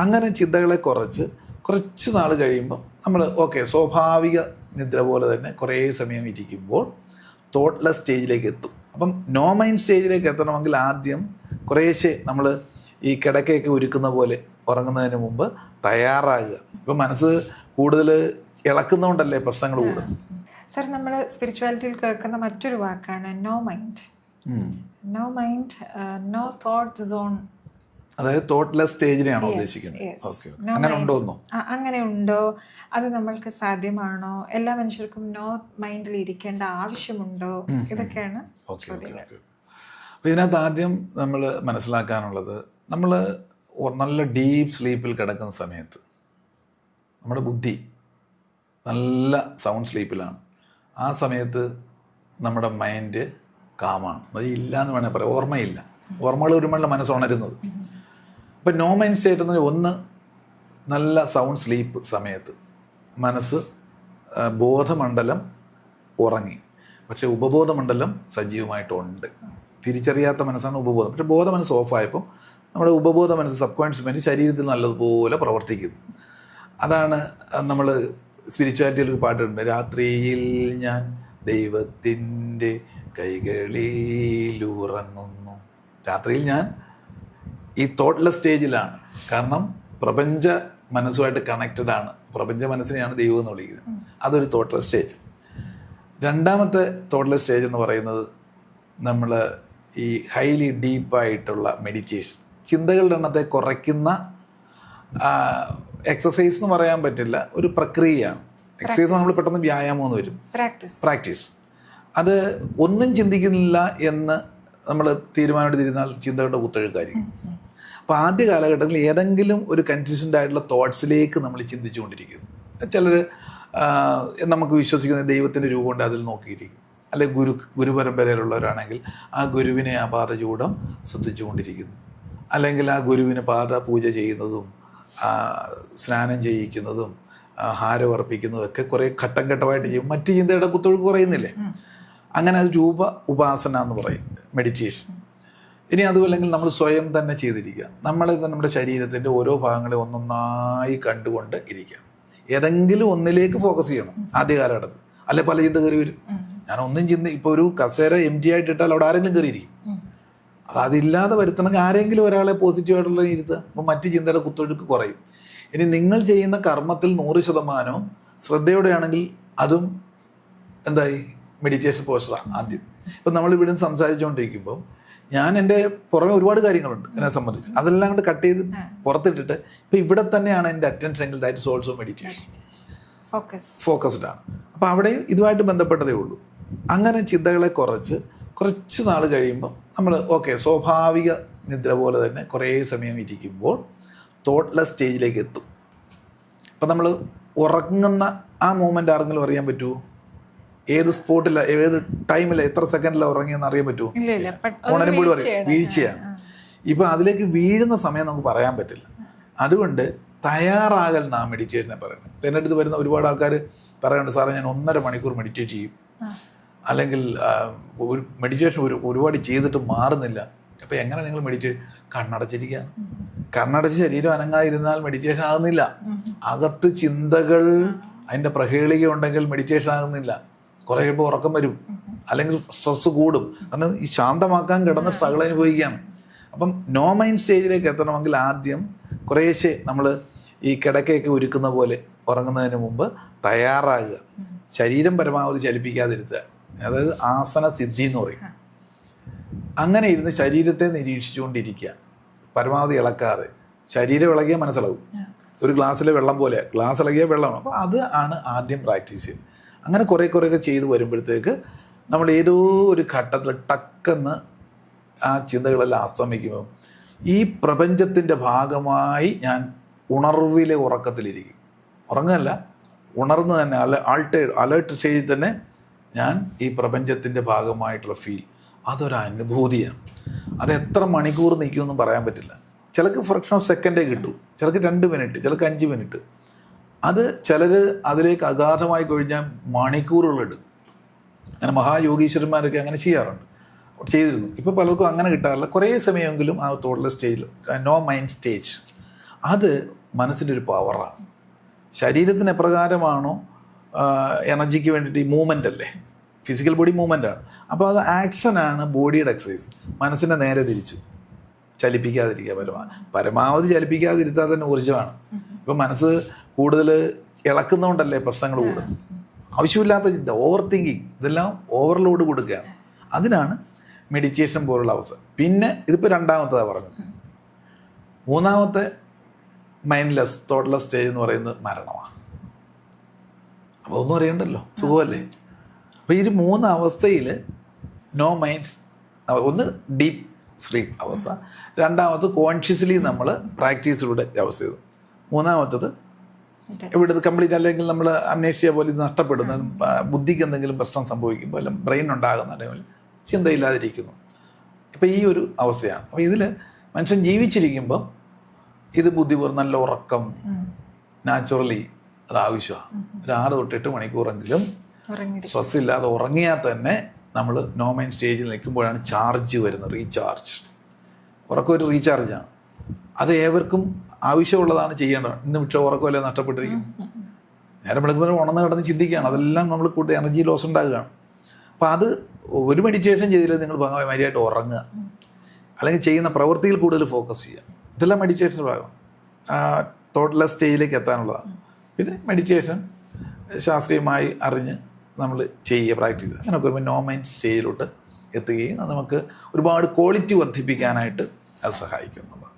അങ്ങനെ ചിന്തകളെ കുറച്ച് കുറച്ച് നാൾ കഴിയുമ്പോൾ നമ്മൾ ഓക്കെ സ്വാഭാവിക നിദ്ര പോലെ തന്നെ കുറേ സമയം ഇരിക്കുമ്പോൾ തോട്ട്ലെസ് സ്റ്റേജിലേക്ക് എത്തും. അപ്പം നോ മൈൻഡ് സ്റ്റേജിലേക്ക് എത്തണമെങ്കിൽ ആദ്യം കുറേശ്ശെ നമ്മൾ ഈ കിടക്കയൊക്കെ ഒരുക്കുന്ന പോലെ ഉറങ്ങുന്നതിന് മുമ്പ് തയ്യാറാകുക. ഇപ്പം മനസ്സ് കൂടുതൽ ഇളക്കുന്നതുകൊണ്ടല്ലേ പ്രശ്നങ്ങൾ കൂടുന്നത്? സർ നമ്മൾ സ്പിരിച്വാലിറ്റിയിൽ കേൾക്കുന്ന മറ്റൊരു വാക്കാണ് no mind no mind no thoughts zone അതായത് തോട്ട്ലെസ് സ്റ്റേജിനെയാണോ ഉദ്ദേശിക്കുന്നത്? ഓക്കെ അങ്ങനെ ഉണ്ടോ അങ്ങനെ ഉണ്ടോ? അത് നമ്മൾക്ക് സാധ്യമാണോ? എല്ലാ മനുഷ്യർക്കും നോ മൈൻഡിൽ ഇരിക്കേണ്ട ആവശ്യമുണ്ടോ? ഇതൊക്കെയാണ് അപ്പോൾ ഇതിനകത്ത് ആദ്യം നമ്മൾ മനസ്സിലാക്കാനുള്ളത് നമ്മൾ നല്ല ഡീപ്പ് സ്ലീപ്പിൽ കിടക്കുന്ന സമയത്ത് നമ്മുടെ ബുദ്ധി നല്ല സൗണ്ട് സ്ലീപ്പിലാണ് ആ സമയത്ത് നമ്മുടെ മൈൻഡ് കാമാണ് അത് ഇല്ല എന്ന് വേണമെങ്കിൽ പറയാം. ഓർമ്മയില്ല. ഓർമ്മകൾ വരുമ്പോഴല്ല മനസ്സ് ഉണരുന്നത്. ഇപ്പം നോ മൈൻഡ് സ്റ്റേറ്റ് എന്ന് ഒന്ന് നല്ല സൗണ്ട് സ്ലീപ്പ് സമയത്ത്. മനസ്സ് ബോധമണ്ഡലം ഉറങ്ങി. പക്ഷെ ഉപബോധമണ്ഡലം സജീവമായിട്ടുണ്ട്. തിരിച്ചറിയാത്ത മനസ്സാണ് ഉപബോധം. പക്ഷെ ബോധ മനസ്സ് ഓഫായപ്പോൾ നമ്മുടെ ഉപബോധ മനസ്സ് സബ് കോൺഷ്യസ് മൈൻഡ് ശരീരത്തിൽ നല്ലതുപോലെ പ്രവർത്തിക്കുന്നു. അതാണ് നമ്മൾ സ്പിരിച്വാലിറ്റിയിൽ ഒരു പാട്ടുണ്ട്. രാത്രിയിൽ ഞാൻ ദൈവത്തിന്റെ കൈകളിലുറങ്ങുന്നു രാത്രിയിൽ ഞാൻ ഈ തോട്ട്ലെസ് സ്റ്റേജിലാണ് കാരണം പ്രപഞ്ച മനസ്സുമായിട്ട് കണക്റ്റഡ് ആണ്. പ്രപഞ്ച മനസ്സിനെയാണ് ദൈവം എന്ന് വിളിക്കുന്നത്. അതൊരു തോട്ട്ലെസ് സ്റ്റേജ് രണ്ടാമത്തെ തോട്ട്ലെസ് സ്റ്റേജ് എന്ന് പറയുന്നത് നമ്മൾ ഈ ഹൈലി ഡീപ്പായിട്ടുള്ള മെഡിറ്റേഷൻ ചിന്തകളുടെ എണ്ണത്തെ കുറയ്ക്കുന്ന എക്സസൈസ് എന്ന് പറയാൻ പറ്റില്ല ഒരു പ്രക്രിയയാണ്. എക്സസൈസ് നമ്മൾ പെട്ടെന്ന് വ്യായാമം എന്ന് വരും. പ്രാക്ടീസ് പ്രാക്ടീസ് അത് ഒന്നും ചിന്തിക്കുന്നില്ല എന്ന് നമ്മൾ തീരുമാനമെടുത്തിരുന്നാൽ ചിന്തകളുടെ കുത്തൊഴുക്കായിരിക്കും അപ്പോൾ ആദ്യ കാലഘട്ടങ്ങളിൽ ഏതെങ്കിലും ഒരു കൺഫ്യൂഷന്റ് ആയിട്ടുള്ള തോട്ട്സിലേക്ക് നമ്മൾ ചിന്തിച്ചുകൊണ്ടിരിക്കുന്നു. ചിലർ നമുക്ക് വിശ്വസിക്കുന്ന ദൈവത്തിന്റെ രൂപമുണ്ട് അതിൽ നോക്കിയിരിക്കും. അല്ലെ ഗുരു ഗുരുപരമ്പരയിലുള്ളവരാണെങ്കിൽ ആ ഗുരുവിനെ ആ പാദചൂടം ശ്രദ്ധിച്ചുകൊണ്ടിരിക്കുന്നു. അല്ലെങ്കിൽ ആ ഗുരുവിന് പാദ പൂജ ചെയ്യുന്നതും സ്നാനം ചെയ്യിക്കുന്നതും ആ, ഹാരം അർപ്പിക്കുന്നതും ഒക്കെ കുറേ ഘട്ടം ഘട്ടമായിട്ട് ചെയ്യും. മറ്റ് ചിന്തയുടെ കുത്തൊഴുക്ക് കുറയുന്നില്ലേ? അങ്ങനെ അത് രൂപ ഉപാസന എന്ന് പറയും. മെഡിറ്റേഷൻ ഇനി അതുമല്ലെങ്കിൽ നമ്മൾ സ്വയം തന്നെ ചെയ്തിരിക്കുക. നമ്മൾ നമ്മുടെ ശരീരത്തിന്റെ ഓരോ ഭാഗങ്ങളെ ഒന്നൊന്നായി കണ്ടുകൊണ്ട് ഇരിക്കുക. ഏതെങ്കിലും ഒന്നിലേക്ക് ഫോക്കസ് ചെയ്യണം. ആദ്യ കാലഘട്ടത്തിൽ. അല്ലെ പല ചിന്ത കയറി വരും. ഞാൻ ഒന്നും ചിന്ത ഇപ്പോൾ ഒരു കസേര എം ടി ആയിട്ട് ഇട്ടാൽ അവിടെ ആരെങ്കിലും കയറിയിരിക്കും. അത് അതില്ലാതെ വരുത്തണമെങ്കിൽ ആരെങ്കിലും ഒരാളെ പോസിറ്റീവായിട്ടുള്ള ഇരുത്തുക. അപ്പം മറ്റ് ചിന്തയുടെ കുത്തൊഴുക്ക് കുറയും. ഇനി നിങ്ങൾ ചെയ്യുന്ന കർമ്മത്തിൽ നൂറ് ശതമാനവും ശ്രദ്ധയോടെയാണെങ്കിൽ അതും എന്തായി? മെഡിറ്റേഷൻ പോസ്റ്ററാണ് ആദ്യം. ഇപ്പം നമ്മൾ ഇവിടെ സംസാരിച്ചുകൊണ്ടിരിക്കുമ്പോൾ ഞാൻ എന്റെ പുറമെ ഒരുപാട് കാര്യങ്ങളുണ്ട് എന്നെ സംബന്ധിച്ച്. അതെല്ലാം കൊണ്ട് കട്ട് ചെയ്ത് പുറത്തിട്ടിട്ട് ഇപ്പം ഇവിടെ തന്നെയാണ് എന്റെ അറ്റൻഷൻ എങ്കിൽ that is also meditation focus focused ആണ്. അപ്പോൾ അവിടെ ഇതുമായിട്ട് ബന്ധപ്പെട്ടതേ ഉള്ളൂ. അങ്ങനെ ചിന്തകളെ കുറച്ച് കുറച്ച് നാൾ കഴിയുമ്പോൾ നമ്മൾ ഓക്കെ സ്വാഭാവിക നിദ്ര പോലെ തന്നെ കുറേ സമയം ഇരിക്കുമ്പോൾ തോട്ട്ലെസ് സ്റ്റേജിലേക്ക് എത്തും. അപ്പം നമ്മൾ ഉറങ്ങുന്ന ആ മൂമെന്റ് ആരെങ്കിലും അറിയാൻ പറ്റുമോ ഏത് സ്പോട്ടില ഏത് ടൈമിൽ എത്ര സെക്കൻഡിലാണ് ഉറങ്ങിയെന്ന് അറിയാൻ പറ്റുമോ? ഉണരുമ്പോൾ പറയും. വീഴ്ചയാണ്. ഇപ്പൊ അതിലേക്ക് വീഴുന്ന സമയം നമുക്ക് പറയാൻ പറ്റില്ല. അതുകൊണ്ട് തയ്യാറാകൽ നാം മെഡിറ്റേഷനെ പറയുന്നത് ഇപ്പം എന്റെ അടുത്ത് വരുന്ന ഒരുപാട് ആൾക്കാർ പറയുന്നുണ്ട് സാറേ ഞാൻ ഒന്നര മണിക്കൂർ മെഡിറ്റേറ്റ് ചെയ്യും. അല്ലെങ്കിൽ ഒരു മെഡിറ്റേഷൻ ഒരു ഒരുപാട് ചെയ്തിട്ട് മാറുന്നില്ല. അപ്പം എങ്ങനെ നിങ്ങൾ മെഡിറ്റേഷൻ കണ്ണടച്ചിരിക്കുകയാണ്. കണ്ണടച്ച് ശരീരം അനങ്ങാതിരുന്നാൽ മെഡിറ്റേഷൻ ആകുന്നില്ല. അകത്ത് ചിന്തകൾ അതിന്റെ പ്രഹേളിക ഉണ്ടെങ്കിൽ മെഡിറ്റേഷൻ ആകുന്നില്ല. കുറേ കഴിയുമ്പോൾ ഉറക്കം വരും. അല്ലെങ്കിൽ സ്ട്രെസ് കൂടും. കാരണം ഈ ശാന്തമാക്കാൻ കിടന്ന് സ്ട്രഗിൾ അനുഭവിക്കുകയാണ് അപ്പം നോ മൈൻഡ് സ്റ്റേജിലേക്ക് എത്തണമെങ്കിൽ ആദ്യം കുറേശ്ശെ നമ്മൾ ഈ കിടക്കയൊക്കെ ഒരുക്കുന്ന പോലെ ഉറങ്ങുന്നതിന് മുമ്പ് തയ്യാറാകുക. ശരീരം പരമാവധി ചലിപ്പിക്കാതിരുത്തുക. അതായത് ആസന സിദ്ധി എന്ന് പറയും. അങ്ങനെ ഇരുന്ന് ശരീരത്തെ നിരീക്ഷിച്ചുകൊണ്ടിരിക്കുക. പരമാവധി ഇളക്കാതെ. ശരീരം ഇളകിയാൽ മനസ്സിളകും ഒരു ഗ്ലാസ്സിലെ വെള്ളം പോലെ ഗ്ലാസ് ഇളകിയ വെള്ളമാണ്. അപ്പോൾ അത് ആണ് ആദ്യം പ്രാക്ടീസ് ചെയ്യുന്നത്. അങ്ങനെ കുറേ കുറേയൊക്കെ ചെയ്തു വരുമ്പോഴത്തേക്ക് നമ്മൾ ഏതോ ഒരു ഘട്ടത്തിൽ ടക്കെന്ന് ആ ചിന്തകളെല്ലാം അസ്തമിക്കുമ്പോൾ ഈ പ്രപഞ്ചത്തിന്റെ ഭാഗമായി ഞാൻ ഉണർവിലെ ഉറക്കത്തിലിരിക്കും. ഉറങ്ങല്ല ഉണർന്ന് തന്നെ അല ആൾട്ട് അലേർട്ട് ചെയ്ത് തന്നെ ഞാൻ ഈ പ്രപഞ്ചത്തിന്റെ ഭാഗമായിട്ടുള്ള ഫീൽ അതൊരു അനുഭൂതിയാണ്. അത് എത്ര മണിക്കൂർ നിൽക്കുമെന്ന് പറയാൻ പറ്റില്ല. ചിലക്ക് ഫ്രക്ഷൻ ഓഫ് സെക്കൻഡേ കിട്ടൂ ചിലക്ക് രണ്ട് മിനിറ്റ് ചിലക്ക് അഞ്ച് മിനിറ്റ്. അത് ചിലർ അതിലേക്ക് അഗാധമായി കഴിഞ്ഞാൽ മണിക്കൂറുകൾ എടുക്കും അങ്ങനെ മഹായോഗീശ്വരന്മാരൊക്കെ അങ്ങനെ ചെയ്യാറുണ്ട്. ചെയ്തിരുന്നു. ഇപ്പോൾ പലർക്കും അങ്ങനെ കിട്ടാറില്ല. കുറേ സമയമെങ്കിലും ആ തോട്ടിലെ സ്റ്റേജിൽ നോ മൈൻഡ് സ്റ്റേജ് അത് മനസ്സിന്റെ ഒരു പവറാണ് ശരീരത്തിന് എപ്രകാരമാണോ എനർജിക്ക് വേണ്ടിയിട്ട് ഈ മൂവ്മെന്റ് അല്ലേ? ഫിസിക്കൽ ബോഡി മൂവ്മെന്റ് ആണ്. അപ്പോൾ അത് ആക്ഷനാണ് ബോഡിയുടെ എക്സസൈസ് മനസ്സിനെ നേരെ തിരിച്ചു ചലിപ്പിക്കാതിരിക്കുക പരമാവധി പരമാവധി ചലിപ്പിക്കാതിരുത്താൽ തന്നെ ഊർജമാണ്. ഇപ്പം മനസ്സ് കൂടുതൽ ഇളക്കുന്നതുകൊണ്ടല്ലേ പ്രശ്നങ്ങൾ കൂടുന്നത്? ആവശ്യമില്ലാത്ത ചിന്ത ഓവർ തിങ്കിങ് ഇതെല്ലാം ഓവർലോഡ് കൊടുക്കുകയാണ്. അതിനാണ് മെഡിറ്റേഷൻ പോലുള്ള അവസ്ഥ പിന്നെ ഇതിപ്പോൾ രണ്ടാമത്തതാണ് പറഞ്ഞത്. മൂന്നാമത്തെ മൈൻഡ്ലെസ് തോട്ട്ലെസ് സ്റ്റേജ് എന്ന് പറയുന്നത് മരണമാണ്. അപ്പോൾ ഒന്നും അറിയണ്ടല്ലോ സുഖമല്ലേ? അപ്പോൾ ഈ മൂന്ന് അവസ്ഥയിൽ നോ മൈൻഡ് ഒന്ന് ഡീപ്പ് സ്ലീപ്പ് അവസ്ഥ. രണ്ടാമത് കോൺഷ്യസ്ലി നമ്മൾ പ്രാക്ടീസിലൂടെ അവസ്ഥ ചെയ്തു. മൂന്നാമത്തത് അതെ. ഇവിടെ കംപ്ലീറ്റ് അല്ലെങ്കിൽ നമ്മൾ അന്വേഷിച്ച പോലെ ഇത് നഷ്ടപ്പെടുന്ന ബുദ്ധിക്ക് എന്തെങ്കിലും പ്രശ്നം സംഭവിക്കുമ്പോൾ അല്ലെങ്കിൽ ബ്രെയിൻ ഉണ്ടാകുന്ന ടൈമിൽ ചിന്തയില്ലാതിരിക്കുന്നു. ഇപ്പം ഈ ഒരു അവസ്ഥയാണ്. അപ്പോൾ ഇതിൽ മനുഷ്യൻ ജീവിച്ചിരിക്കുമ്പോൾ ഇത് ബുദ്ധിപൂർവം നല്ല ഉറക്കം നാച്ചുറലി അത് ആവശ്യമാണ്. ഒരു ആറ് തൊട്ട് എട്ട് മണിക്കൂറെങ്കിലും സ്ട്രെസ് ഇല്ലാതെ ഉറങ്ങിയാൽ തന്നെ നമ്മൾ നോമൈൻ സ്റ്റേജിൽ നിൽക്കുമ്പോഴാണ് ചാർജ് വരുന്നത് റീചാർജ് ഉറക്കം ഒരു റീചാർജാണ് അത് ഏവർക്കും ആവശ്യമുള്ളതാണ് ചെയ്യേണ്ടത്. ഇന്ന് വിട്ട ഉറക്കമല്ലേ നഷ്ടപ്പെട്ടിരിക്കും നേരം വിളിക്കുമ്പോൾ ഉണർന്ന് കിടന്ന് ചിന്തിക്കുകയാണ്. അതെല്ലാം നമ്മൾ കൂട്ടി എനർജി ലോസ് ഉണ്ടാകുകയാണ് അപ്പോൾ അത് ഒരു മെഡിറ്റേഷൻ ചെയ്തില്ല നിങ്ങൾ മര്യാദയായിട്ട് ഉറങ്ങുക. അല്ലെങ്കിൽ ചെയ്യുന്ന പ്രവൃത്തിയിൽ കൂടുതൽ ഫോക്കസ് ചെയ്യുക. ഇതെല്ലാം മെഡിറ്റേഷന്റെ ഭാഗം തോട്ട്ലെസ് സ്റ്റേജിലേക്ക് എത്താനുള്ളതാണ്. പിന്നെ മെഡിറ്റേഷൻ ശാസ്ത്രീയമായി അറിഞ്ഞ് നമ്മൾ ചെയ്യുക പ്രാക്ടീസ് ചെയ്യുക. അങ്ങനെയൊക്കെ വരുമ്പോൾ നോ മൈൻഡ് സ്റ്റേജിലോട്ട് എത്തുകയും അത് നമുക്ക് ഒരുപാട് ക്വാളിറ്റി വർദ്ധിപ്പിക്കാനായിട്ട് അത് സഹായിക്കും എന്നുള്ളതാണ്.